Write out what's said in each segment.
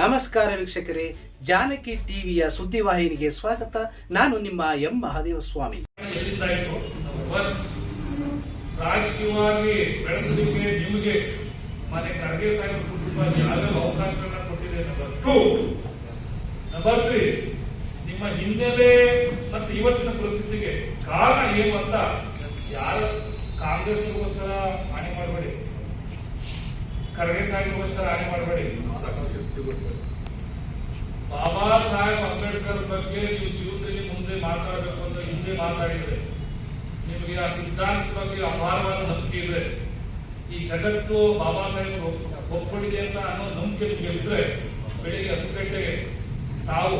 ನಮಸ್ಕಾರ ವೀಕ್ಷಕರೇ, ಜಾನಕಿ ಟಿವಿಯ ಸುದ್ದಿವಾಹಿನಿಗೆ ಸ್ವಾಗತ. ನಾನು ನಿಮ್ಮ ಎಂ ಮಹಾದೇವ ಸ್ವಾಮಿ ರಾಜಕೀಯವಾಗಿ ಬೆಳೆಸಲಿಕ್ಕೆ ನಿಮಗೆ ಮನೆ ಖರ್ಗೆ ಸಾಹೇಬ್ ಕುಟುಂಬ ಯಾವೆಲ್ಲ ಅವಕಾಶಗಳನ್ನ ಕೊಟ್ಟಿದೆ ನಂಬರ್ ಟೂ ನಂಬರ್ ತ್ರೀ ನಿಮ್ಮ ಹಿನ್ನೆಲೆ ಮತ್ತು ಇವತ್ತಿನ ಪರಿಸ್ಥಿತಿಗೆ ಕಾರಣ ಏನು ಅಂತ ಯಾರು ಕಾಂಗ್ರೆಸ್ಗೋಸ್ಕರ ಹಾನಿ ಮಾಡಬೇಡಿ. ಖರ್ಗೆ ಸಾಹೇಬ್ಗೋಸ್ಕರ ಹಾನಿ ಮಾಡಬೇಡಿ. ಬಾಬಾ ಸಾಹೇಬ್ ಅಂಬೇಡ್ಕರ್ ಬಗ್ಗೆ ನೀವು ಜೀವನದಲ್ಲಿ ಮುಂದೆ ಮಾತಾಡಬೇಕು ಅಂತ ಹಿಂದೆ ಮಾತಾಡಿದ್ರೆ, ನಿಮಗೆ ಆ ಸಿದ್ಧಾಂತ ಬಗ್ಗೆ ಅಪಾರವಾದ ನಂಬಿಕೆ ಇದೆ ಈ ಜಗತ್ತು ಬಾಬಾ ಸಾಹೇಬ್ ಒಪ್ಪಿದೆ ಅಂತ ಅನ್ನೋ ನಂಬಿಕೆ ನಿಮಗೆ ಇದ್ರೆ, ಬೆಳಿಗ್ಗೆ ಹತ್ತು ಗಂಟೆಗೆ ತಾವು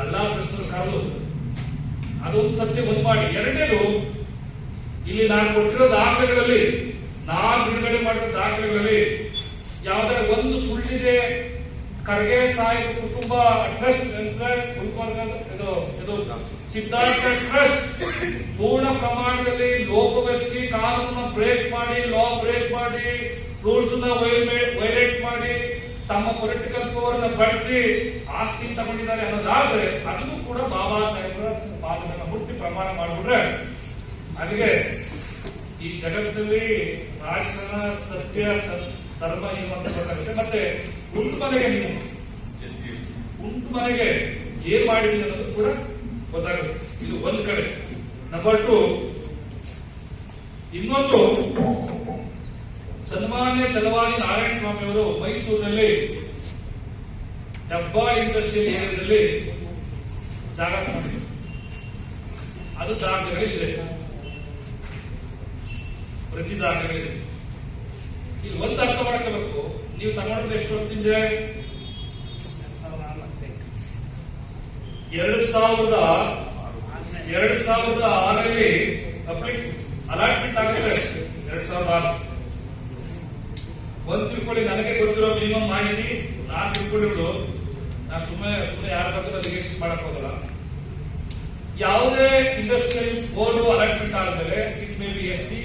ಎಲ್ಲಾ ಪ್ರಶ್ನೆ ಕಾದು ಅದೊಂದು ಸತ್ಯ ಒಂದು ಮಾಡಿ. ಎರಡನೇದು, ಇಲ್ಲಿ ನಾನು ಕೊಟ್ಟಿರೋ ದಾಖಲೆಗಳಲ್ಲಿ ನಾನು ಬಿಡುಗಡೆ ಮಾಡಿದ ದಾಖಲೆಗಳಲ್ಲಿ ಯಾವ್ದಾದ್ರೆ ಒಂದು ಸುಳ್ಳಿದೆ ಖರ್ಗೆ ಸಾಹಿಬ್ ಕುಟುಂಬ ಟ್ರಸ್ಟ್ ಅಂದ್ರೆ ಇದು ಸಿದ್ಧಾರ್ಥ ಟ್ರಸ್ಟ್. ಪೂರ್ಣ ಪ್ರಮಾಣದಲ್ಲಿ ಲೋಪವೆಸಗಿ ಕಾನೂನು ಬ್ರೇಕ್ ಮಾಡಿ ಲಾ ಬ್ರೇಕ್ ಮಾಡಿ ರೂಲ್ಸ್ನ ವೈಲೇಟ್ ಮಾಡಿ, ತಮ್ಮ ಪೊಲಿಟಿಕಲ್ ಪವರ್ನ ಬಳಸಿ ಆಸ್ತಿ ತಗೊಂಡಿದ್ದಾರೆ ಅನ್ನೋದಾದ್ರೆ ಅದನ್ನು ಕೂಡ ಬಾಬಾ ಸಾಹೇಬರ ಪಾದಗಳನ್ನ ಹುಟ್ಟಿ ಪ್ರಮಾಣ ಮಾಡಿಬಿಟ್ರೆ ಅದಕ್ಕೆ ಈ ಜಗತ್ತಿನಲ್ಲಿ ರಾಜಕಾರಣ ಸತ್ಯ ಧರ್ಮ ಏನು ಅಂತ ಮತ್ತೆ ಉಂಟು ಮನೆಗೆ ನೀವು ಮನೆಗೆ ಏನ್ ಮಾಡಿದ್ರಿ ಅನ್ನೋದು ಕೂಡ ಗೊತ್ತಾಗುತ್ತೆ. ಇದು ಒಂದ್ ಕಡೆ. ನಂಬರ್ ಟು ಇನ್ನೊಂದು, ಸನ್ಮಾನ್ಯ ಚಲವಾದಿ ನಾರಾಯಣ ಸ್ವಾಮಿ ಅವರು ಮೈಸೂರಿನಲ್ಲಿ ಡಬ್ಬಾ ಇಂಡಸ್ಟ್ರಿಯಲ್ ಏರಿಯಾದಲ್ಲಿ ಜಾಗ ಅದು ಜಾಗಗಳಿದೆ ಪ್ರತಿ ದಾಖಲೆ ಇಲ್ಲಿ ಒಂದು ಅರ್ಥ ಮಾಡ್ಕೋಬೇಕು. ನೀವು ತಗೊಂಡ್ರೆ ಎಷ್ಟು ವರ್ಷದಿಂದ? ಎರಡು ಸಾವಿರದ ಎರಡು ಸಾವಿರದ ಆರಲ್ಲಿ ಪಬ್ಲಿಕ್ ಅಲಾಟ್ಮೆಂಟ್ ಆಗುತ್ತೆ. ಎರಡ್ ಸಾವಿರದ ಆರು. ಒಂದು ತಿಳ್ಕೊಳ್ಳಿ, ನನಗೆ ಗೊತ್ತಿರೋ ಮಿನಿಮಮ್ ಮಾಹಿತಿ. ನಾನು ತಿಳ್ಕೊಂಡಿರೋದು, ನಾನು ಸುಮ್ಮನೆ ಸುಮ್ಮನೆ ಯಾರ ಬಗ್ಗೆ ರಿಜಿಸ್ಟರ್ ಮಾಡಕ್ ಹೋಗಲ್ಲ. ಯಾವುದೇ ಇಂಡಸ್ಟ್ರಿಯಲ್ ಬೋರ್ಡ್ ಅಲಾಟ್ಮೆಂಟ್ ಆದ್ಮೇಲೆ it may be S C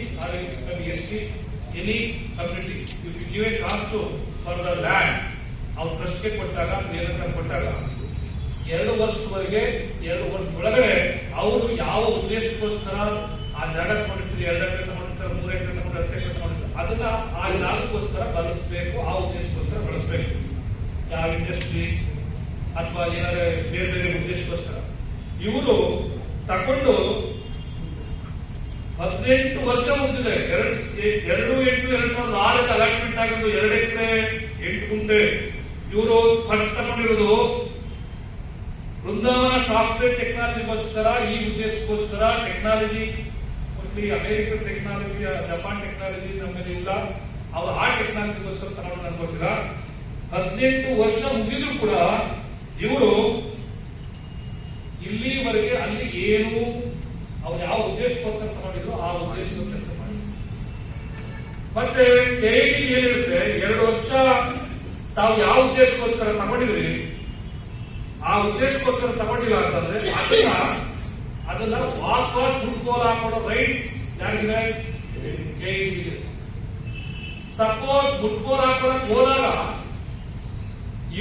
any community if you give a chance to for the land ಅವ್ರು ಟ್ರಸ್ಟ್ಗೆ ಕೊಟ್ಟಾಗ ನಿಯಂತ್ರಣ ಕೊಟ್ಟಾಗ, ಎರಡು ವರ್ಷದವರೆಗೆ, ಎರಡು ವರ್ಷದೊಳಗಡೆ ಅವರು ಯಾವ ಉದ್ದೇಶಕ್ಕೋಸ್ಕರ ಆ ಜಾಗ ತಗೊಂಡಿರ್ತೀರಿ, ಎರಡು ಎಕರೆ ತಗೊಂಡಿರ್ತಾರೆ, ಮೂರು ಎಕರೆ ತಗೊಂಡು ತಗೊಂಡಿರ್ತಾರೆ, ಅದನ್ನ ಆ ಜಾಗಕ್ಕೋಸ್ಕರ ಬಳಸಬೇಕು, ಆ ಉದ್ದೇಶಕ್ಕೋಸ್ಕರ ಬಳಸಬೇಕು. ಯಾವ ಇಂಡಸ್ಟ್ರಿ ಅಥವಾ ಏನಾದ್ರೆ ಬೇರೆ ಬೇರೆ ಉದ್ದೇಶಕ್ಕೋಸ್ಕರ. ಇವರು ತಕೊಂಡು ಹದಿನೆಂಟು ವರ್ಷ ಮುಗಿದಿದೆ ಎರಡು ಎರಡು ಎಂಟು ಎರಡ್ ಸಾವಿರದ ಆರಕ್ಕೆ ಅಲಾಟ್ಮೆಂಟ್ ಆಗಿದ್ದು ಎರಡು ಎಕರೆ ಎಂಟು ಗುಂಟೆ ಇವರು ಫಸ್ಟ್ ತಗೊಂಡಿರೋದು ಬೃಂದಾವನ ಸಾಫ್ಟ್ವೇರ್ ಟೆಕ್ನಾಲಜಿಗೋಸ್ಕರ ಈ ಉದ್ದೇಶಕ್ಕೋಸ್ಕರ technology American technology Japan technology ನಮ್ಮಲ್ಲಿ ಇಲ್ಲ. ಅವರು ಆ ಟೆಕ್ನಾಲಜಿಗೋಸ್ಕರ ತಗೊಂಡು ಅನ್ಕೋತೀರ ಹದಿನೆಂಟು ವರ್ಷ ಮುಗಿದ್ರು ಕೂಡ ಇವರು ಇಲ್ಲಿವರೆಗೆ ಅಲ್ಲಿ ಏನು ಅವ್ರು ಯಾವ ಉದ್ದೇಶಕ್ಕೋಸ್ಕರ ತಗೊಂಡಿದ್ರು ಆ ಉದ್ದೇಶದ ಕೆಲಸ ಮಾಡಿ ಮತ್ತೆ ಕೆಐಟಿ ಏನಿರುತ್ತೆ, ಎರಡು ವರ್ಷ ತಾವು ಯಾವ ಉದ್ದೇಶಕ್ಕೋಸ್ಕರ ತಗೊಂಡಿದ್ರಿ, ಆ ಉದ್ದೇಶಕ್ಕೋಸ್ಕರ ತಗೊಂಡಿಲ್ಲ ಅಂತಂದ್ರೆ ಅದನ್ನ ಅದನ್ನ ವಾಪಸ್ ಹುಡ್ಕೋಲ್ ಹಾಕೊಳ್ಳೋ ರೈಟ್ಸ್ ಯಾರಿಗಿದೆ? ಸಪೋಸ್ ಹುಡ್ಕೋಲ್ ಹಾಕೊಳಕ್ ಹೋದಾಗ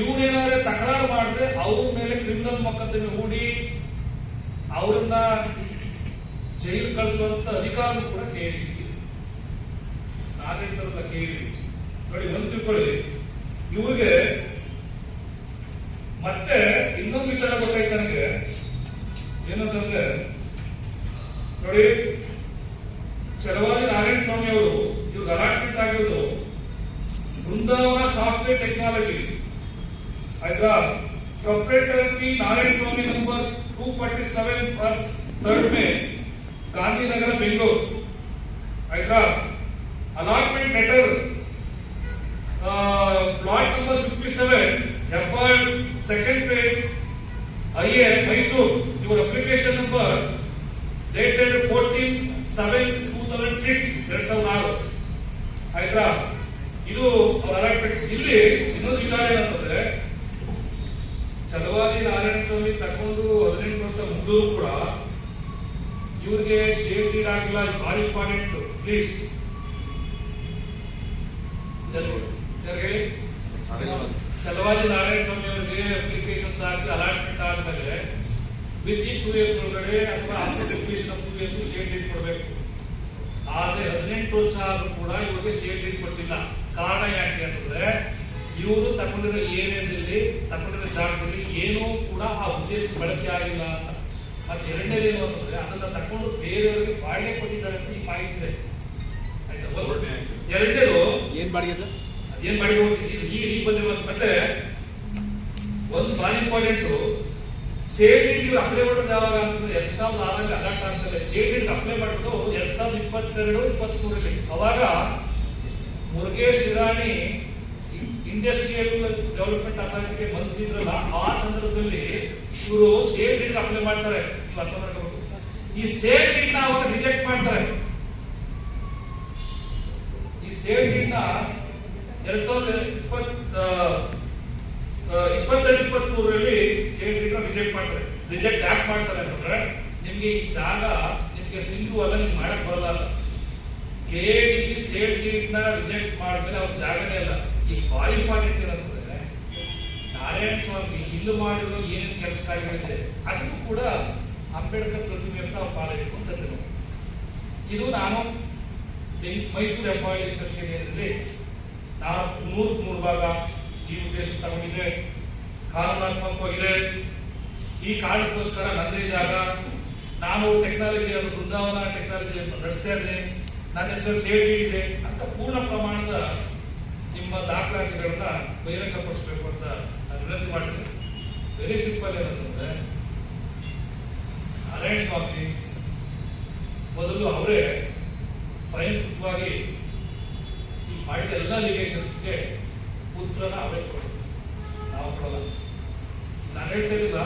ಇವ್ರೇನಾದ್ರೆ ತಕರಾರು ಮಾಡಿದ್ರೆ ಅವ್ರ ಮೇಲೆ ಕ್ರಿಮಿನಲ್ ಮೊಕದ್ದಮೆ ಹೂಡಿ ಅವ್ರನ್ನ ಜೈಲು ಕಳಿಸುವಂತ ಅಧಿಕಾರ ಕೂಡ ಕೇಳಿ ನಾಗರಿಕರಲ್ಲ ಕೇಳಿ ನೋಡಿ, ಒಂದು ತಿಳ್ಕೊಳ್ಳಿ. ಇವ್ರಿಗೆ ಮತ್ತೆ ಇನ್ನೊಂದು ವಿಚಾರ ಗೊತ್ತಾಯ್ತು ನನಗೆ. ಏನಂತಂದ್ರೆ ನೋಡಿ ಚಲವಾದಿ ನಾರಾಯಣ ಸ್ವಾಮಿ ಅವರು ಇವ್ರಿಗೆ ಅಲಾಟ್ಮೆಂಟ್ ಆಗಿರೋದು ಬೃಂದಾವನ ಸಾಫ್ಟ್ವೇರ್ ಟೆಕ್ನಾಲಜಿ. ಆಯ್ತಾ? Proprietor P Narayana Swamy number two forty seven first third May. Gandhinagar, Bengaluru. ಆಯ್ತಾ? Allotment letter plot number fifty seven Hebbal second phase IA Mysuru ಇವರ application number dated fourteen seven two thousand six ಎರಡ್ ಸಾವಿರದ ಆರು. ಆಯ್ತಾ? ಇದು ಅವ್ರ allotment ಇಲ್ಲಿ ಇನ್ನೊಂದು ವಿಚಾರ ಏನಂತಂದ್ರೆ ಚಲವಾದಿ ನಾರಾಯಣ ಸ್ವಾಮಿ ತಕೊಂಡು ಹದಿನೆಂಟು ವರ್ಷ ಮುಗಿದ್ರು ಕೂಡ ಇವ್ರಿಗೆ ಸೇಫ್ಟಿ ಆಗಿಲ್ಲ ಭಾರಿ ಇಂಪಾರ್ಟೆಂಟ್ ಪ್ಲೀಸ್ ಹೇಳಿ ನಾರಾಯಣ ಸ್ವಾಮಿ. ಅವರಿಗೆ ಅಪ್ಲಿಕೇಶನ್ಸ್ ಹಾಕಿ ಅಲಾಟ್ಮೆಂಟ್ ಆದ್ಮೇಲೆ ವಿತ್ ಇನ್ ಟೂ ಇಯರ್ಸ್ ಒಳಗಡೆ ಅಥವಾ ಆಫ್ಟರ್ ಕಂಪ್ಲೀಷನ್ ಆಫ್ ಕೊಡಬೇಕು. ಆದ್ರೆ ಹದಿನೆಂಟು ವರ್ಷ ಆದ್ರೂ ಕೂಡ ಇವ್ರಿಗೆ ಸೇಫ್ಟಿ ಕೊಟ್ಟಿಲ್ಲ. ಕಾರಣ ಯಾಕೆ ಅಂತಂದ್ರೆ ಇವರು ತಗೊಂಡಿರೋ ಏರಿಯಾದಲ್ಲಿ, ತಗೊಂಡಿರೋ ಜಾಗದಲ್ಲಿ ಏನೂ ಕೂಡ ಆ ಉದ್ದೇಶ ಬಳಕೆ ಆಗಿಲ್ಲ ಮತ್ತೆ ಎರಡನೇ ಏನು ಅಂತಂದ್ರೆ ಅದನ್ನ ತಕೊಂಡು ಬೇರೆಯವರಿಗೆ ಬಾಡಿಗೆ ಕೊಟ್ಟಿದ್ದಾರೆ ಅಂತ ಈ ಮಾಹಿತಿ ಇದೆ. ಎರಡನೇದು ಏನ್ ಬಾಡಿಗೆ ಸರ್ ಏನ್ ಮಾಡಿ ಈಗ ಈಗ ಬಂದಿರುವಂತ ಮತ್ತೆ ಒಂದು ಭಾರಿ ಇಂಪಾರ್ಟೆಂಟ್ ಸೇವಿಂಗ್ ಇವ್ರು ಅಪ್ಲೈ ಮಾಡೋದು ಯಾವಾಗ ಅಂತಂದ್ರೆ ಎರಡ್ ಸಾವಿರದ ಆರಲ್ಲಿ ಅಲರ್ಟ್ ಆಗ್ತದೆ. ಸೇವಿಂಗ್ ಅಪ್ಲೈ ಮಾಡೋದು ಎರಡ್ ಸಾವಿರದ ಇಪ್ಪತ್ತೆರಡು ಇಪ್ಪತ್ಮೂರಲ್ಲಿ ಅವಾಗ ಮುರುಗೇಶ್ ಇರಾಣಿ ಇಂಡಸ್ಟ್ರಿಯಲ್ ಡೆವಲಪ್ಮೆಂಟ್ ಅಥಾರಿಟಿಗೆ ಮಂತ್ರಿ ಇದ್ರಲ್ಲ ಆ ಸಂದರ್ಭದಲ್ಲಿ ಇವರು ಸೇವ್ ಡೀಟ್ ಅಪ್ಲೈ ಮಾಡ್ತಾರೆ. ಈ ಸೇವ್ ಡೀಟ್ನ ಅವಾಗ ರಿಜೆಕ್ಟ್ ಮಾಡ್ತಾರೆ. ಈ ಸೇವ್ ಡೀಟ್ನ ಎರಡ್ ಸಾವಿರದ ಇಪ್ಪತ್ ಇಪ್ಪತ್ತೆರಡು ಇಪ್ಪತ್ತ್ ಮೂರರಲ್ಲಿ ನ ರಿಜೆಕ್ಟ್ ಮಾಡ್ತಾರೆ. ರಿಜೆಕ್ಟ್ ಯಾಕೆ ಮಾಡ್ತಾರೆ ಅಂತಂದ್ರೆ, ನಿಮ್ಗೆ ಈ ಜಾಗ, ನಿಮ್ಗೆ ಸಿಂಧು ಅಲ್ಲ ನಿಮ್ಗೆ ಮಾಡಕ್ ಬರಲ್ಲ ಕೆ ಡೀಟ್ನ ರಿಜೆಕ್ಟ್ ಮಾಡಿದ್ರೆ ಅವ್ರ ಜಾಗನೇ ಅಲ್ಲ ಈ ಬಾರಿ ಇಂಪಾರ್ಟೆಂಟ್ ಏನಂತಂದ್ರೆ ನಾರಾಯಣ ಸ್ವಾಮಿ ಇಲ್ಲು ಮಾಡಿರೋ ಏನೇನು ಕೆಲಸಗಳಿದೆ ಅದಕ್ಕೂ ಕೂಡ ಅಂಬೇಡ್ಕರ್ ಪ್ರತಿಮೆ ಅಂತ ಅವ್ರು ಇದು ನಾನು ಮೈಸೂರು ಹೆಬ್ಬಾಳಿ ಕಚೇರಿಯಲ್ಲಿ ನಾಲ್ಕು, ನೂರು, ಮೂರು ಭಾಗ ಈ ಉದ್ದೇಶ ತಗೊಂಡಿದೆ ಕಾನೂನಾತ್ಮಕವಾಗಿದೆ ಈ ಕಾರಣಕ್ಕೋಸ್ಕರ ನಂದೇ ಜಾಗ. ನಾನು ಟೆಕ್ನಾಲಜಿ, ಅದು ಬೃಂದಾವನ ಟೆಕ್ನಾಲಜಿ ನಡೆಸ್ತಾ ಇದ್ದೇನೆ. ನನ್ನ ಹೆಸರು ಸೇರಿ ಇದೆ ಅಂತ ಪೂರ್ಣ ಪ್ರಮಾಣದ ನಿಮ್ಮ ದಾಖಲಾತಿಗಳನ್ನ ಬಹಿರಂಗಪಡಿಸಬೇಕು ಅಂತ ವಿನಂತಿ ಮಾಡ್ತೀನಿ. ವೆರಿ ಸಿಂಪಲ್ ಏನಂತಂದ್ರೆ ನಾರಾಯಣ ಸ್ವಾಮಿ ಮೊದಲು ಅವರೇ ಸ್ವಯಂಕೃತವಾಗಿ ಈ ಮಾಡಿದ ಎಲ್ಲ ಲಿಗೇಷನ್ಸ್ಗೆ ಉತ್ತರನ ಅವರೇ ಕೊಡಬೇಕು. ನಾವು ಕೊಡಲ್ಲ. ನಾನು ಹೇಳ್ತಾ ಇರಲಿಲ್ಲ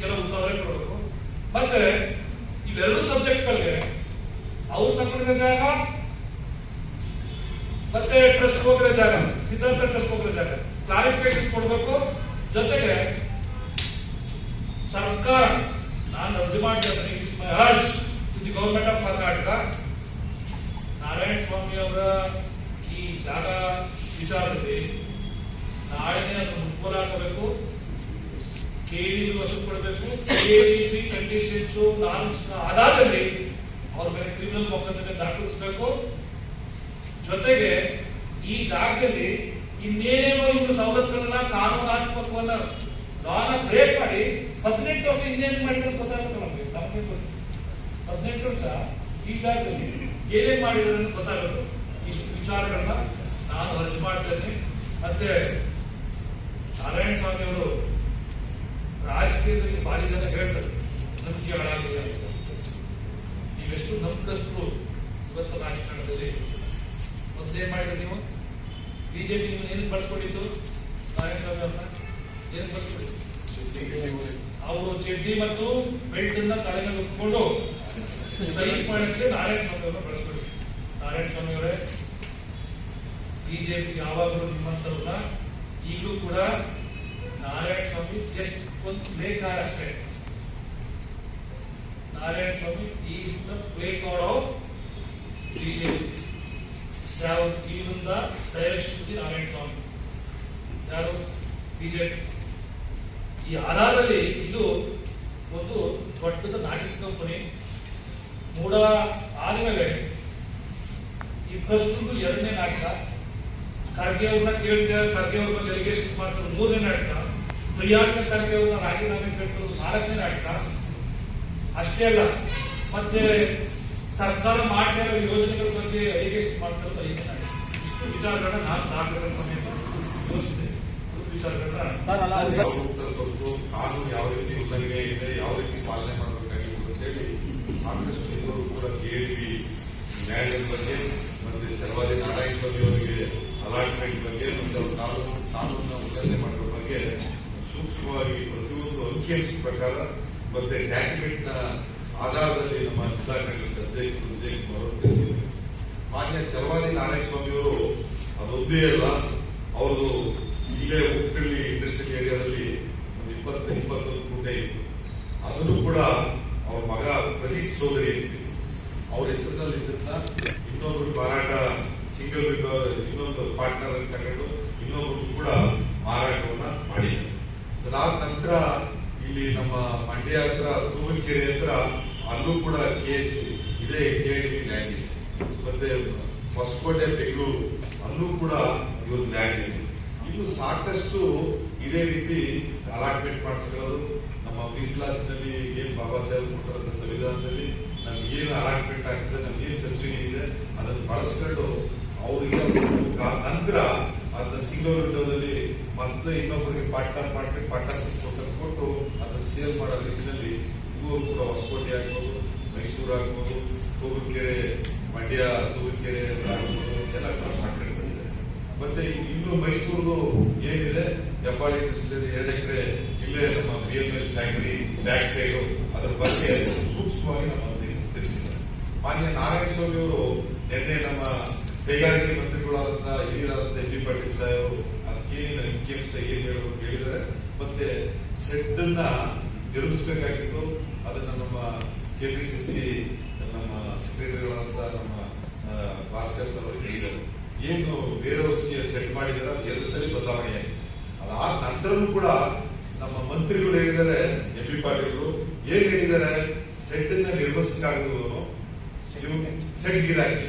ಕೆಲವು ಉತ್ತರ ಅವರೇ ಕೊಡಬೇಕು. ಮತ್ತೆ ಇವೆರಡು ಸಬ್ಜೆಕ್ಟ್ಗಳಿಗೆ ಅವ್ರು ತಗೊಂಡಿರೋ ಜಾಗ ಮತ್ತೆ ಟ್ರಸ್ಟ್ ಹೋಗಿರೋ ಜಾಗ, ಸಿದ್ಧಾಂತ ಟ್ರಸ್ಟ್ ಹೋಗಿರೋ ಜಾಗ. ಕ್ಲಾರಿಫಿಕೇಶನ್ ಕೊಡಬೇಕು. ಜೊತೆಗೆ ಸರ್ಕಾರ, ನಾನು ಅರ್ಜಿ ಮಾಡಿದ್ದೇನೆ ಇಟ್ಸ್ ಆಫ್ ಕರ್ನಾಟಕ. ನಾರಾಯಣ ಸ್ವಾಮಿ ಅವರ ಈ ಜಾಗ ವಿಚಾರದಲ್ಲಿ ನಾಳೆನೇ ಅದನ್ನು ಮುಟ್ಕೋಲ ಹಾಕಬೇಕು. ಕೇಳಿ ವಸೂಲು ಕೊಡಬೇಕು. ಕೆವಿ ಕಂಡೀಷನ್ಸ್ ನಾರ್ಮ್ಸ್ ಆಧಾರದಲ್ಲಿ ಅವ್ರ ಮೇಲೆ ಕ್ರಿಮಿನಲ್ ಮೊಕದ್ದಮೆ ದಾಖಲಿಸಬೇಕು. ಜೊತೆಗೆ ಈ ಜಾಗದಲ್ಲಿ ಇನ್ನೇನೇನೋ ಇವರು ಸವಲತ್ತುಗಳನ್ನ ಕಾನೂನಾತ್ಮಕವನ್ನ ಲಾನ ಬ್ರೇಕ್ ಮಾಡಿ ಹದಿನೆಂಟು ವರ್ಷ ಇನ್ನೇನು ಮಾಡಿದ್ರು ಗೊತ್ತಾಗುತ್ತೆ ನಮಗೆ ನಮಗೆ. ಹದಿನೆಂಟು ವರ್ಷ ಈ ಜಾಗದಲ್ಲಿ ಏನೇನ್ ಮಾಡಿದ್ರು ಅಂತ ಗೊತ್ತಾಗುತ್ತೆ. ಇಷ್ಟು ವಿಚಾರಗಳನ್ನ ನಾನು ಅರ್ಜಿ ಮಾಡ್ತೇನೆ. ಮತ್ತೆ ನಾರಾಯಣ ಸ್ವಾಮಿ ಅವರು ರಾಜಕೀಯದಲ್ಲಿ ಭಾರಿ ಜನ ಹೇಳ್ತಾರೆ, ನಂಬಿಕೆ ಹಾಳಾಗಿದೆ ಅಂತ. ನೀವೆಷ್ಟು ನಂಬಿಕಸ್ತರು ಇವತ್ತು ರಾಜಕಾರಣದಲ್ಲಿ ಮೊದಲೇನ್ ಮಾಡಿದ್ರೆ ನೀವು. ಬಿಜೆಪಿ ನೀವು ಏನು ಬಳಸ್ಕೊಂಡಿದ್ದು ನಾರಾಯಣ ಸ್ವಾಮಿ ಅವ್ರನ್ನ ಏನು ಬಳಸ್ಕೊಂಡಿದ್ದು ಅವರು ಚಡ್ಡಿ ಮತ್ತು ಬೆಲ್ಟ್ ಅನ್ನ ತಲೆ ಮೇಲೆ ಉಟ್ಕೊಂಡು ಸೈನ್ ಮಾಡಕ್ಕೆ ನಾರಾಯಣ ಸ್ವಾಮಿ ಅವರನ್ನ ಬಳಸ್ಕೊಡಿ ನಾರಾಯಣ ಸ್ವಾಮಿ ಅವರೇ ಬಿಜೆಪಿ ಯಾವಾಗಲೂ ನಿಮ್ಮಂತರಲ್ಲ ಈಗಲೂ ಕೂಡ ನಾರಾಯಣ ಸ್ವಾಮಿ ಜಸ್ಟ್ ಒಂದು ಬೇಕಾದ ಅಷ್ಟೇ. Narayana Swamy is the play card of BJP ಯಾವ ಈಗಿಂದ ಡೈರೆಕ್ಷನ್ ನಾರಾಯಣ ಸ್ವಾಮಿ. ಯಾರು? ಬಿಜೆಪಿ. ಈ ಆಧಾರದಲ್ಲಿ ಇದು ಒಂದು ದೊಡ್ಡದ ನಾಟಕ ಕಂಪನಿ. ಮೂಡ ಆದ್ಮೇಲೆ ಈ ಫಸ್ಟ್ ಎರಡನೇ ನಾಟಕ. ಖರ್ಗೆ ಅವ್ರನ್ನ ಕೇಳ್ತಾರೆ ಖರ್ಗೆ ಅವ್ರ ಬಗ್ಗೆ ಎಲಿಗೇಷನ್ ಮಾಡ್ತಾರೆ, ಮೂರನೇ ನಾಟಕ. ಪ್ರಿಯಾಂಕ ಖರ್ಗೆ ಅವ್ರನ್ನ ರಾಜೀನಾಮೆ ಕೇಳ್ತಾರೆ, ನಾಲ್ಕನೇ ನಾಟಕ. ಅಷ್ಟೇ ಅಲ್ಲ, ಮತ್ತೆ ಸರ್ಕಾರ ಮಾಡ್ತಾ ಇರೋ ಯೋಜನೆಗಳ ಬಗ್ಗೆ ಮಾಡ್ತಿರೋದು ಐದನೇ ನಾಟಕ ಇಷ್ಟು ವಿಚಾರಗಳನ್ನ ನಾನು ದಾಖಲೆಗಳ ಸಮಯ ಯೋಚಿಸಿದೆ. ಕಾನೂನು ಯಾವ ರೀತಿ ಉಲ್ಲಂಘನೆ ಇದೆ ಯಾವ ರೀತಿ ಪಾಲನೆ ಮಾಡಬೇಕಾಗಿದೆ ಅಂತೇಳಿ ಸಾಕಷ್ಟು ಇವರು ಕೂಡ ಕೇಳಿ ನ್ಯಾಯದ ಬಗ್ಗೆ ಮತ್ತೆ ಸರ್ವಾದಿ ನಾರಾಯಣ ಬಗ್ಗೆ ಅವರಿಗೆ ಅಲಾಟ್ಮೆಂಟ್ ಬಗ್ಗೆ ಮತ್ತೆ ಅವರು ಕಾನೂನು ಕಾನೂನಿನ ಉಲ್ಲಂಘನೆ ಮಾಡಿರೋ ಬಗ್ಗೆ ಸೂಕ್ಷ್ಮವಾಗಿ ಪ್ರತಿಯೊಂದು ಅಂಕಿಅಂಶ ಪ್ರಕಾರ ಮತ್ತೆ ಡಾಕ್ಯುಮೆಂಟ್ನ ಆಧಾರದಲ್ಲಿ ನಮ್ಮ ಅಧಿಕಾರಿಗಳಿಗೆ ಅಧ್ಯಕ್ಷರು ವಿಜಯ್ ಕುಮಾರ್ ಅವರು ತಿಳಿಸಿದ್ರು ಮಾನ್ಯ ಚರವಾದಿ ನಾರಾಯಣಸ್ವಾಮಿ ಅವರು ಅದೊಂದೇ ಅಲ್ಲ ಅವರು ಇಲ್ಲೇ ಉಪ್ಪಳ್ಳಿ ಇಂಡಸ್ಟ್ರಿಯಲ್ ಏರಿಯಾದಲ್ಲಿ ಒಂದು ಇಪ್ಪತ್ತು, ಇಪ್ಪತ್ತೊಂದು ಕೋಟೆ ಇತ್ತು. ಅದನ್ನು ಕೂಡ ಅವ್ರ ಮಗ ಪ್ರದೀಪ್ ಚೌಧರಿ ಅವ್ರ ಹೆಸರಿನಲ್ಲಿ ಇದನ್ನ ಇನ್ನೊಬ್ರು ಮಾರಾಟ ಸಿಂಗಲ್ ಇನ್ನೊಂದು ಪಾರ್ಟ್ನರ್ ತಗೊಂಡು ಇನ್ನೊಬ್ರು ಕೂಡ ಮಾರಾಟವನ್ನ ಮಾಡಿದ್ದಾರೆ. ಅದಾದ ನಂತರ ಮಾರಾಟ ಮಂಡ್ಯ ಹತ್ರ ತೂವಕೆರೆ ಹತ್ರ ಅಲ್ಲೂ ಕೂಡ ಕೆ ಎಚ್ ಇದೇ ಕೆ ಡಿ ಲ್ಯಾಂಡ್ ಇದೆ ಮತ್ತೆ ಹೊಸಕೋಟೆ, ಬೆಂಗಳೂರು, ಅಲ್ಲೂ ಕೂಡ ಇವತ್ತು ಲ್ಯಾಂಡ್ ಇದೆ ಇನ್ನು ಸಾಕಷ್ಟು ಇದೇ ರೀತಿ ಅಲಾಟ್ಮೆಂಟ್ ಮಾಡಿಸ್ಕೊಳ್ಳೋದು. ನಮ್ಮ ಮೀಸಲಾತಿನಲ್ಲಿ ಏನ್ ಬಾಬಾ ಸಾಹೇಬ್ ಕೊಟ್ಟಿರೋ ಸಂವಿಧಾನದಲ್ಲಿ ನಮ್ಗೆ ಏನು ಅಲಾಟ್ಮೆಂಟ್ ಆಗ್ತದೆ, ನಮ್ಗೆ ಏನ್ ಸಬ್ಸಿಡಿ ಇದೆ, ಅದನ್ನು ಬಳಸ್ಕೊಂಡು ಅವರಿಗೆ ನಂತರ ಅದನ್ನ ಸಿಂಗಲ್ ವಿಂಡೋದಲ್ಲಿ ಮತ್ತೆ ಇನ್ನೊಬ್ಬರಿಗೆ ಪಾರ್ಟ್ನರ್ ಮಾಡ್ಕೊಂಡು ಪಾರ್ಟ್ನರ್ಶಿಪ್ ಸೇಲ್ ಮಾಡೋ ನಿಟ್ಟಿನಲ್ಲಿ ಇವು ಕೂಡ ಹೊಸಕೋಟೆ ಆಗ್ಬೋದು, ಮೈಸೂರು ಆಗ್ಬೋದು ತೂಗುಕೆರೆ ಮಂಡ್ಯ ತೂಗುಕೆರೆ ಆಗ್ಬೋದು ಎಲ್ಲ ಕೂಡ ಮತ್ತೆ ಇನ್ನು ಮೈಸೂರು ಏನಿದೆ? ಹೆಬ್ಬಾಳಿ ಕೃಷ್ಣದಲ್ಲಿ ಎರಡು ಎಕರೆ ಇಲ್ಲೇ ನಮ್ಮ real mill factory back side ಅದರ ಬಗ್ಗೆ ಸೂಕ್ಷ್ಮವಾಗಿ ನಮ್ಮ ತಿಳಿಸಿದ್ದಾರೆ ಮಾನ್ಯ ನಾರಾಯಣ ಸ್ವಾಮಿ ಅವರು ನಿನ್ನೆ ನಮ್ಮ ಕೈಗಾರಿಕೆ ಮಂತ್ರಿಗಳಾದಂತಹ ಹಿರಿಯರಾದಂತಹ ಎಂ ಪಿ ಪಾಟೀಲ್ ಸಾಹೇಬರು ಎಂ ಸಹ ಏನ್ ಹೇಳಬೇಕು ಮತ್ತೆ ಸೆಟ್ ಅನ್ನ ನಿರ್ಮಿಸಬೇಕಾಗಿತ್ತು ಅದನ್ನ ನಮ್ಮ ಕೆಪಿಸಿಸಿ, ನಮ್ಮ ಸೆಕ್ರೆಟರಿಗಳಾದಂತಹ ನಮ್ಮ ಭಾಸ್ಕರ್ ಅವರು ಹೇಳಿದರು. ಏನು ಬೇರೆಯವ್ರಿಗೆ ಸೆಟ್ ಮಾಡಿದಾರೆ, ಅದು ಎರಡು ಸರಿ ಬದಲಾವಣೆ ಆಗಿದೆ ಅದಾದ ನಂತರವೂ ಕೂಡ ನಮ್ಮ ಮಂತ್ರಿಗಳು ಹೇಳಿದ್ದಾರೆ, ಎಂ ಬಿ ಪಾಟೀಲ್ ಏನ್ ಹೇಳಿದ್ದಾರೆ? ಸೆಟ್ ಅನ್ನ ನಿರ್ಮಿಸಕ್ಕಾಗದು ಸೆಟ್ ಗಿರಾಕಿ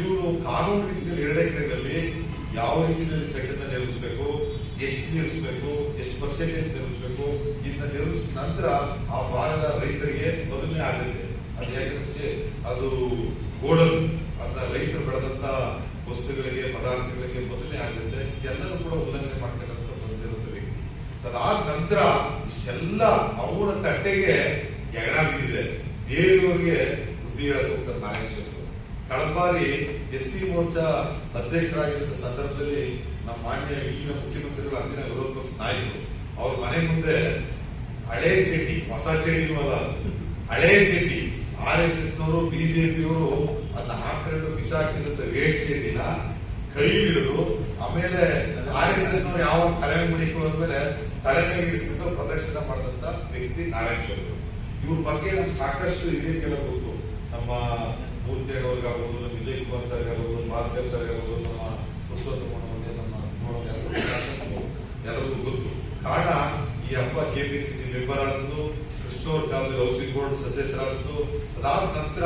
ಇವರು ಕಾನೂನು ರೀತಿಯಲ್ಲಿ ಎರಡು ಯಾವ ರೀತಿಯಲ್ಲಿ ಸೆಟ್ ಅನ್ನ ನಿರ್ಮಿಸಬೇಕು? ಎಷ್ಟು ನಿರ್ಮಿಸಬೇಕು ಎಷ್ಟು ಪರ್ಸೆಂಟೇಜ್ ನಿರ್ಮಿಸಬೇಕು ಇದನ್ನ ನಿರ್ಮಿಸಿದ ನಂತರ ಆ ಭಾಗದ ರೈತರಿಗೆ ಬದಲನೆ ಆಗುತ್ತೆ. ಅದು ಯಾಕಂದ್ರೆ ಅದು ಗೋಡಲ್ ಅದನ್ನ ರೈತರು ಬೆಳೆದಂತ ವಸ್ತುಗಳಿಗೆ, ಪದಾರ್ಥಗಳಿಗೆ ಬದಲನೆ ಆಗುತ್ತೆ. ಎಲ್ಲರೂ ಕೂಡ ಉಲ್ಲಂಘನೆ ಮಾಡ್ತಕ್ಕಂಥ ಬಂದಿರುತ್ತೆ ವ್ಯಕ್ತಿ. ಅದಾದ ನಂತರ ಇಷ್ಟೆಲ್ಲ ಅವರ ತಟ್ಟೆಗೆ ಎಗಣ ಬಿದ್ದಿದೆ. ಬೇರೆಯವರಿಗೆ ಬುದ್ಧಿ ಹೇಳಕ್ ಹೋಗ್ತಾರೆ ಕಳಬಾರಿ. ಕಳೆದ ಬಾರಿ ಎಸ್ ಸಿ ಮೋರ್ಚಾ ಅಧ್ಯಕ್ಷರಾಗಿದ್ದ ಸಂದರ್ಭದಲ್ಲಿ ನಮ್ಮ ಮಾನ್ಯ ಈಗಿನ ಮುಖ್ಯಮಂತ್ರಿಗಳು ಅಂದಿನ ವಿರೋಧ ಪಕ್ಷ ನಾಯಕರು, ಅವ್ರ ಮನೆ ಮುಂದೆ ಹಳೆ ಚಡ್ಡಿ, ಹೊಸ ಚಡ್ಡಿ ಅಲ್ಲ ಹಳೆ ಚಡ್ಡಿ. ಆರ್ ಎಸ್ ಎಸ್ ನವರು ಬಿಜೆಪಿಯವರು ಅದನ್ನ ಹಾಕೊಂಡು ಬಿಸಾಕಿದಂತ ವೇಸ್ಟ್ ಚಡ್ಡಿನ ಕೈ ಹಿಡಿದು ಆಮೇಲೆ ಆರ್ ಎಸ್ ಎಸ್ ನವರು ಯಾವ ತಲೆ ಮುಡಿಕು ಅಂದ್ಮೇಲೆ ತಲೆ ಮೇಲೆ ಇಟ್ಬಿಟ್ಟು ಪ್ರದರ್ಶನ ಮಾಡಿದಂತ ವ್ಯಕ್ತಿ ನಾರಾಯಣ ಸ್ವಾಮಿ. ಇವ್ರ ಬಗ್ಗೆ ನಮ್ಗೆ ಸಾಕಷ್ಟು ಹಿರಿಯರಿಗೆಲ್ಲ ಗೊತ್ತು. ನಮ್ಮ ಮೂರ್ತಿ ಅವ್ರಿಗಾಗ್ಬೋದು, ನಮ್ಮ ವಿಜಯ್ ಕುಮಾರ್ ಸರ್ ಆಗ್ಬೋದು ಭಾಸ್ಕರ್ ಸರ್ ಆಗ್ಬೋದು ನಮ್ಮ ಪುರುಷೋತ್ತಮ ಎಲ್ಲರಿಗೂ ಗೊತ್ತು. ಕಾರಣ ಈ ಹಬ್ಬ ಕೆಪಿಸಿಸಿ ಮೆಂಬರ್ ಆದದ್ದು ಕೃಷ್ಣವ್ರ ಕಾಲದಲ್ಲಿ ಹೌಸಿಂಗ್ ಬೋರ್ಡ್ ಸದಸ್ಯರಾದದ್ದು ಅದಾದ ನಂತರ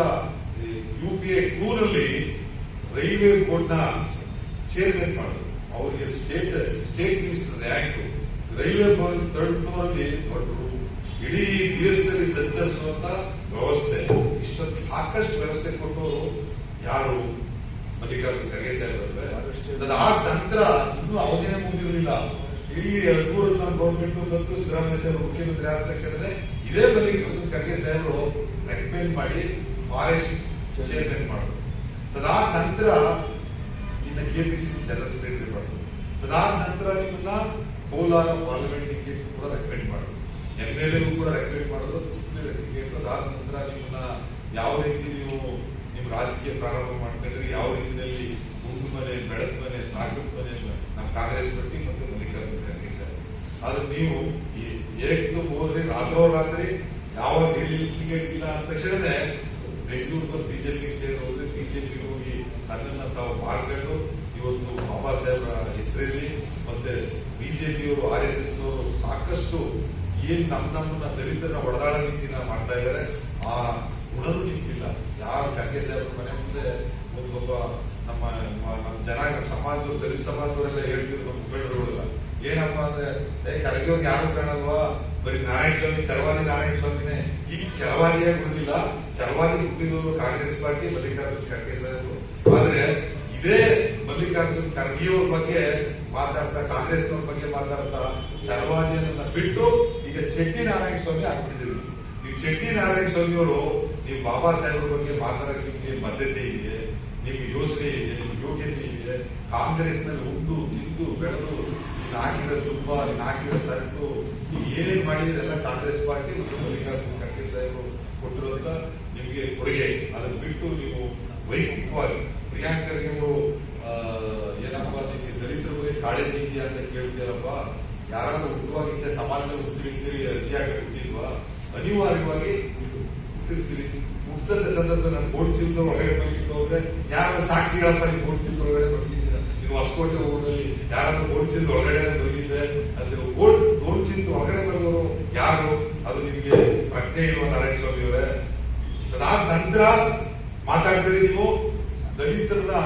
ಯು ಪಿ ಐ ಟೂ ನಲ್ಲಿ ರೈಲ್ವೆ ಬೋರ್ಡ್ನ ಚೇರ್ಮನ್ ಮಾಡಿದ್ರು. ಅವರಿಗೆ state state minister rank railway board third floor ಅಲ್ಲಿ ಕೊಟ್ಟರು. ಇಡೀ ದೇಶದಲ್ಲಿ ಸಂಚರಿಸುವಂತ ವ್ಯವಸ್ಥೆ, ಇಷ್ಟೊಂದು ಸಾಕಷ್ಟು ವ್ಯವಸ್ಥೆ ಕೊಟ್ಟವರು ಯಾರು? ಮಲ್ಲಿಕಾರ್ಜುನ ಖರ್ಗೆ ಸಾಹೇಬ್ ಆ ತಂತ್ರ ಇನ್ನೂ ಅವಧಿನೇ ಮುಗಿದಿರಲಿಲ್ಲ. ಇಲ್ಲಿ ಹದಿಮೂರು ನಮ್ಮ ಗೌರ್ಮೆಂಟ್ ಮತ್ತು ಸಿದ್ದರಾಮಯ್ಯ ಸಾಹೇಬ್ ಮುಖ್ಯಮಂತ್ರಿ ಆದ ತಕ್ಷಣನೇ ಇದೇ ಮಲ್ಲಿಕಾರ್ಜುನ ಖರ್ಗೆ ಸಾಹೇಬರು ರೆಕಮೆಂಡ್ ಮಾಡಿ ಫಾರೆಸ್ಟ್ ಚೇರ್ಮನ್ ಮಾಡಿದ್ರು ತದಾದ ನಂತರ ಇನ್ನ ಕೆಪಿಸಿಸಿ ಜನರಲ್ ಸೆಕ್ರೆಟರಿ ಮಾಡಿದ್ರು ತದಾದ ನಂತರ ನಿಮ್ಮನ್ನ ಕೋಲಾರ ಪಾರ್ಲಿಮೆಂಟ್ ಟಿಕೆಟ್ ಕೂಡ ರೆಕಮೆಂಡ್ ಮಾಡಿದ್ರು ಎಂ ಎಲ್ ಎಗೂ ಕೂಡ ರೆಕಮೆಂಡ್ ಮಾಡಿದ್ರು ಸುಪ್ರೀಂ ಟಿಕೆಟ್ ಅದಾದ ನಂತರ ನಿಮ್ಮನ್ನ ಯಾವ ರೀತಿ ನೀವು ರಾಜಕೀಯ ಪ್ರಾರಂಭ ಮಾಡ್ಕೊಂಡ್ರಿ ಯಾವ ರೀತಿಯಲ್ಲಿ ಗುಂಡು ಮನೆ ಬೆಳೆದ ಮನೆ ಸಾಕತ್ ಮನೆ ನಮ್ಮ ಕಾಂಗ್ರೆಸ್ ಪಟ್ಟಿ ಮತ್ತು ಮಲ್ಲಿಕಾರ್ಜುನ ಖರ್ಗೆ ಸರ್. ಆದ್ರೆ ನೀವು ಈ ಹೋದ್ರೆ ರಾತ್ರೋರಾತ್ರಿ ಯಾವ ಟಿಕೆಟ್ ಇಲ್ಲ ಅಂದ ತಕ್ಷಣನೇ ಬೆಂಗಳೂರು ಬಿಜೆಪಿ ಸೇರಿ ಹೋದ್ರೆ ಬಿಜೆಪಿ ಹೋಗಿ ಅದನ್ನ ತಾವು ಮಾರ್ಕೊಂಡು ಇವತ್ತು ಬಾಬಾ ಸಾಹೇಬರ ಹೆಸರಲ್ಲಿ ಮತ್ತೆ ಬಿಜೆಪಿಯವರು, ಆರ್ ಎಸ್ ಎಸ್ ನವರು ಸಾಕಷ್ಟು ಏನ್ ನಮ್ ನಮ್ಮನ್ನ ದಲಿತರನ್ನ ಒಡೆದಾಡ ನೀತಿನ ಮಾಡ್ತಾ ಇದ್ದಾರೆ, ಆ ಗುಣನೂ ನಿಂತಿಲ್ಲ ಯಾರು ಖರ್ಗೆ ಸೇರಿದ್ರು ಮನೆ ಮುಂದೆ ಒಬ್ಬೊಬ್ಬ ನಮ್ಮ ನಮ್ಮ ಜನ, ಸಮಾಜದವ್ರು, ದಲಿತ ಸಮಾಜದವರೆಲ್ಲ ಹೇಳ್ತಿದ್ರು ನಮ್ಮ ಏನಪ್ಪಾ ಅಂದ್ರೆ, ಏ, ಖರ್ಗೆ ಹೋಗಿ ಯಾರು ಕಾಣಲ್ವಾ? ಬರೀ ನಾರಾಯಣ ಸ್ವಾಮಿ, ಚರವಾದಿ ನಾರಾಯಣ ಸ್ವಾಮಿನೇ. ಈಗ ಚರವಾದಿಯೇ ಗೊತ್ತಿಲ್ಲ ಚರವಾದಿ ಹುಟ್ಟಿದವರು ಕಾಂಗ್ರೆಸ್ ಪಾರ್ಟಿ, ಮಲ್ಲಿಕಾರ್ಜುನ್ ಖರ್ಗೆ ಸಾಹೇಬರು ಆದ್ರೆ ಇದೇ ಮಲ್ಲಿಕಾರ್ಜುನ್ ಖರ್ಗೆಯವ್ರ ಬಗ್ಗೆ ಮಾತಾಡ್ತಾ, ಕಾಂಗ್ರೆಸ್ನವ್ರ ಬಗ್ಗೆ ಮಾತಾಡ್ತಾ ಚರವಾದಿಯನ್ನ ಬಿಟ್ಟು ಈಗ ಚೆಟ್ಟಿ ನಾರಾಯಣ ಸ್ವಾಮಿ ಆಗ್ಬಿಟ್ಟಿದ್ದೀವಿ ನೀವು ಚಟ್ನಿ ನಾರಾಯಣ ಸ್ವಾಮಿ ಅವರು ಬಾಬಾ ಸಾಹೇಬ್ರ ಬಗ್ಗೆ ಮಾತಾಡಕ್ಕೆ ಬದ್ಧತೆ ಇದೆ, ನಿಮ್ಗೆ ಯೋಚನೆ ಇದೆ, ನಿಮ್ಗೆ ಯೋಗ್ಯತೆ ಇದೆ, ಕಾಂಗ್ರೆಸ್ನಲ್ಲಿ ಉಂಡು, ತಿಂದು, ಬೆಳೆದು, ನೀನು ಹಾಕಿರೋ ತುಪ್ಪ ಹಾಕಿರೋ ಏನೇನ್ ಮಾಡಿದ್ರೆಲ್ಲ ಕಾಂಗ್ರೆಸ್ ಪಾರ್ಟಿ ಮತ್ತು ಮಲ್ಲಿಕಾರ್ಜುನ ಖರ್ಗೆ ಸಾಹೇಬರು ಕೊಟ್ಟಿರುವಂತ ನಿಮಗೆ ಕೊಡುಗೆ ಅದನ್ನ ಬಿಟ್ಟು ನೀವು ವೈಯಕ್ತಿಕವಾಗಿ ಪ್ರಿಯಾಂಕ್ ಖರ್ಗೆ ಅವರು ಏನಪ್ಪ, ನಿಮಗೆ ದಲಿತರ ಬಗ್ಗೆ ಕಾಳಜಿ ಇದೆಯಾ ಅಂತ ಕೇಳ್ತೀರಪ್ಪ? ಯಾರಾದ್ರೂ ಹುಟ್ಟುವಾಗಿದ್ದೆ ಸಮಾಜದ ಹುಟ್ಟಿರ್ತೀರಿ ಅರ್ಜಿ ಹುಟ್ಟಿಲ್ವಾ ಅನಿವಾರ್ಯವಾಗಿ ಹುಟ್ಟಿರ್ತೀರಿ ಮುಕ್ತದ ಸಂದರ್ಭದಲ್ಲಿ ನಾನು ಬೋರ್ಡ್ ಚಿಲ್ದ ಒಳಗಡೆ ಬಂದಿದ್ದು ಹೋದ್ರೆ ಯಾರ ಸಾಕ್ಷಿಗಳಪ್ಪ ನೀವು ಬೋರ್ಡ್ ಚಿಲ್ದ ಒಳಗಡೆ ಬಂದಿದ್ದೀರಾ ನೀವು ಹೊಸಕೋಟೆ ಊರಲ್ಲಿ ಯಾರಾದ್ರೂ ಬೋರ್ಡ್ ಚಿಲ್ದ ಒಳಗಡೆ ಬಂದಿದ್ದೆ ಅಂದ್ರೆ ಬೋರ್ಡ್ ಬೋರ್ಡ್ ಚಿಲ್ದ ಒಳಗಡೆ ಬಂದವರು ಯಾರು? ಅದು ನಿಮಗೆ ಪ್ರಜ್ಞೆ ಇರುವ ನಾರಾಯಣ ಸ್ವಾಮಿ ಅವರೇ ಅದಾದ ನಂತರ ಮಾತಾಡ್ತೀರಿ ನೀವು? ದಲಿತರನ್ನ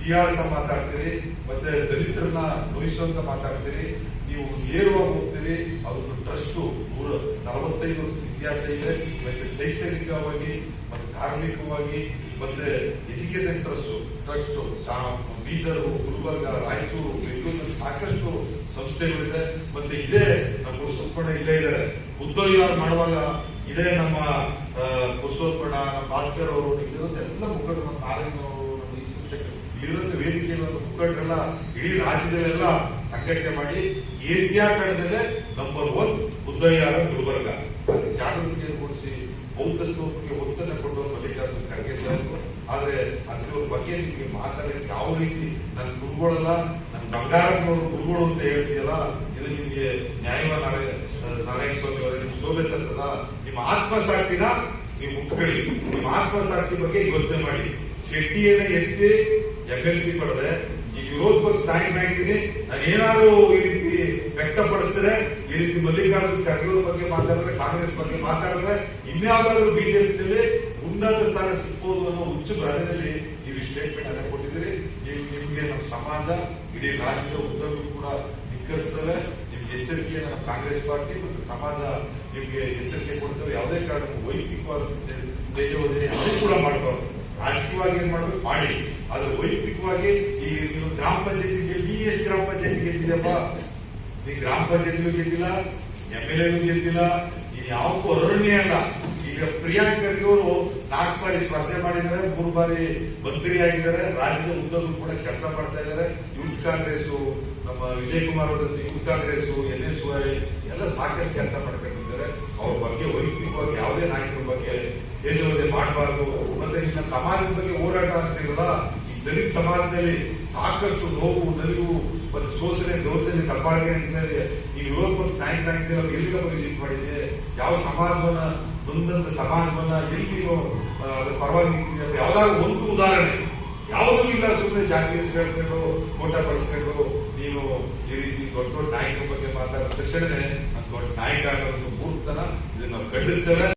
ಹೀಯಾಳಿಸ ಮಾತಾಡ್ತೀರಿ, ಮತ್ತೆ ದಲಿತರನ್ನ ನೋಯಿಸುವಂತ ಮಾತಾಡ್ತೀರಿ. ನೀವು ನೇರವಾಗಿ ಹೋಗ್ತೀರಿ ಅದೊಂದು ಟ್ರಸ್ಟ್ ನೂರ ನಲವತ್ತೈದು ವರ್ಷದ ಇತಿಹಾಸ ಇದೆ. ಮತ್ತೆ ಶೈಕ್ಷಣಿಕವಾಗಿ ಮತ್ತೆ ಧಾರ್ಮಿಕವಾಗಿ ಮತ್ತೆ education trust trust Bidar, Gulbarga, Raichur ಬೆಂಗಳೂರಿನಲ್ಲಿ ಸಾಕಷ್ಟು ಸಂಸ್ಥೆಗಳಿದೆ. ಮತ್ತೆ ಇದೇ ನಮ್ಮ ಸುಪ್ಪಣ ಇಲ್ಲೇ ಇದೆ ಉದ್ಯೋಗ ಮಾಡುವಾಗ ಇದೇ ನಮ್ಮ ಕುಸೋತ್ಪಣ ಭಾಸ್ಕರ್ ಅವರು ಎಲ್ಲ ಮುಖಂಡರು, ನಮ್ಮ ನಾರಾಯಣ ಅವರು, ನಮ್ಮ ಈಶ್ವರ ಶೆಟ್ಟಿ ಇಲ್ಲಿರೋಂಥ ವೇದಿಕೆಯ ಮುಖಂಡರೆಲ್ಲ ಇಡೀ ರಾಜ್ಯದಲ್ಲೆಲ್ಲ ಸಂಘಟನೆ ಮಾಡಿ ಏಷ್ಯಾ ಖಂಡದಲ್ಲೇ ನಂಬರ್ ಒನ್ ಉದಯ ಗುಲ್ಬರ್ಗ. ಜಾಗೃತಿ ಜಾಗೃತಿಯನ್ನು ಮೂಡಿಸಿ ಬೌದ್ಧ ಸ್ತೂಪಕ್ಕೆ ಒತ್ತನ್ನು ಕೊಡುವ ಮಲ್ಲಿಕಾರ್ಜುನ ಖರ್ಗೆ ಸರ್ ಆದ್ರೆ ಅದ್ರ ಬಗ್ಗೆ ನಿಮಗೆ ಮಾತಾಡಲಿಕ್ಕೆ ಯಾವ ರೀತಿ ನನ್ನ ಗುರುಗಳಲ್ಲ ನನ್ನ ಬಂಗಾರಪ್ಪನವರು ಗುರುಗಳು ಅಂತ ಹೇಳ್ತೀಯಲ್ಲ, ಇದು ನಿಮಗೆ ನ್ಯಾಯವ ನಾರಾಯಣ ನಾರಾಯಣ ಸ್ವಾಮಿ ಅವರೇ ನಿಮ್ಗೆ ಶೋಭೆ ತರ್ತದ. ನಿಮ್ಮ ಆತ್ಮಸಾಕ್ಷಿನ ನೀವು ಮುಟ್ಕೊಳ್ಳಿ ನಿಮ್ಮ ಆತ್ಮಸಾಕ್ಷಿ ಬಗ್ಗೆ ಯೋಚನೆ ಮಾಡಿ. ಚಡ್ಡಿಯನ್ನ ಎತ್ತಿ ಎಂ ಎಲ್ ಸಿ ಪಡೆದೆ. ಈ ವಿರೋಧ ಪಕ್ಷ ಆಗಿದ್ದೀನಿ ನಾನು ಏನಾದ್ರು ಈ ರೀತಿ ವ್ಯಕ್ತಪಡಿಸಿದ್ರೆ, ಈ ರೀತಿ ಮಲ್ಲಿಕಾರ್ಜುನ್ ಖರ್ಗೆ ಬಗ್ಗೆ ಮಾತಾಡಿದ್ರೆ, ಕಾಂಗ್ರೆಸ್ ಬಗ್ಗೆ ಮಾತಾಡಿದ್ರೆ ಇನ್ಯಾವುದಾದ್ರೂ ಬಿಜೆಪಿಯಲ್ಲಿ ಉನ್ನತ ಸ್ಥಾನ ಸಿಗ್ಬೋದು ಅನ್ನೋ ಹುಚ್ಚು ಭ್ರಮೆಯಲ್ಲಿ ನೀವು ಸ್ಟೇಟ್ಮೆಂಟ್ ಅನ್ನ ಕೊಟ್ಟಿದ್ದೀರಿ. ನೀವು ನಿಮ್ಗೆ ನಮ್ಮ ಸಮಾಜ ಇಡೀ ರಾಜ್ಯದ ಉದ್ದಕ್ಕೂ ಕೂಡ ಧಿಕ್ಕರಿಸ್ತವೆ ನಿಮ್ಗೆ ಎಚ್ಚರಿಕೆ ನಮ್ಮ ಕಾಂಗ್ರೆಸ್ ಪಾರ್ಟಿ ಮತ್ತು ಸಮಾಜ ನಿಮ್ಗೆ ಎಚ್ಚರಿಕೆ ಕೊಡ್ತವೆ ಯಾವುದೇ ಕಾರಣಕ್ಕೂ ವೈಯಕ್ತಿಕವಾದ ಕೂಡ ಮಾಡಬಾರ್ದು. ರಾಜಕೀಯವಾಗಿ ಏನ್ ಮಾಡಬೇಕು ಮಾಡಿ ಅದು ವೈಯಕ್ತಿಕವಾಗಿ ಈ ಗ್ರಾಮ ಪಂಚಾಯತಿ ಗೆಲ್ಲಿ ಎಷ್ಟು ಗ್ರಾಮ ಪಂಚಾಯತಿ ಗೆದ್ದಿದೆಯಪ್ಪ ಈ ಗ್ರಾಮ ಪಂಚಾಯತಿಗೂ ಗೆದ್ದಿಲ್ಲ ಎಂ ಎಲ್ ಎಗೂ ಗೆದ್ದಿಲ್ಲ ಇದು ಯಾವಕ್ಕೂ ಅರಣ್ಯ ಅಲ್ಲ. ಈಗ ಪ್ರಿಯಾಂಕ್ ಖರ್ಗೆ ಅವರು ನಾಲ್ಕು ಬಾರಿ ಸ್ಪರ್ಧೆ ಮಾಡಿದ್ದಾರೆ, ಮೂರು ಬಾರಿ ಮಂತ್ರಿ ಆಗಿದ್ದಾರೆ. ರಾಜ್ಯದ ಉದ್ದಕ್ಕೂ ಕೂಡ ಕೆಲಸ ಮಾಡ್ತಾ ಇದ್ದಾರೆ. ಯೂತ್ ಕಾಂಗ್ರೆಸ್ ನಮ್ಮ ವಿಜಯ್ ಕುಮಾರ್ ಅವರ youth Congress N S Y, ಎಲ್ಲ ಸಾಕಷ್ಟು ಕೆಲಸ ಮಾಡ್ಕೊಂಡಿದ್ದಾರೆ. ಅವ್ರ ಬಗ್ಗೆ ವೈಯಕ್ತಿಕವಾಗಿ ಯಾವುದೇ ನಾಯಕರ ಬಗ್ಗೆ ತೇಜೋವಧೆ ಮಾಡಬಾರ್ದು. ಇನ್ನ ಸಮಾಜದ ಬಗ್ಗೆ ಹೋರಾಟ ಆಗ್ತಿರಲ್ಲ ಈ ದಲಿತ ಸಮಾಜದಲ್ಲಿ ಸಾಕಷ್ಟು ನೋವು, ನಲಿವು ಮತ್ತು ಶೋಷಣೆ ದೌರ್ಜನ್ಯ ಇದೆ ಈ ಯುವಕರು ಪಕ್ಷ ನಾಯಕರಾಗಿದ್ದೆ ಎಲ್ಲಿ ವಿಸಿಟ್ ಮಾಡಿದ್ದೆ ಯಾವ ಸಮಾಜವನ್ನ ನೊಂದಂತ ಸಮಾಜವನ್ನ ಎಲ್ಲಿ ನೀವು ಪರವಾಗಿ ಯಾವ್ದಾದ್ರು ಒಂದು ಉದಾಹರಣೆ. ಯಾವುದೂ ಇಲ್ಲ ಸುಮ್ಮನೆ ಜಾತಿ ಹೇಳ್ಕೊಂಡು ಕೋಟ ಬಳಸ್ಕೊಂಡು ನೀನು ಈ ರೀತಿ ದೊಡ್ಡ ದೊಡ್ಡ ನಾಯಕರ ಬಗ್ಗೆ ಮಾತಾಡಿದ ತಕ್ಷಣನೇ ನಾನು ದೊಡ್ಡ ನಾಯಕ ಅನ್ನೋದು ಮೂರ್ತನ ಇದನ್ನ ನಾವು ಖಂಡಿಸ್ತೇವೆ.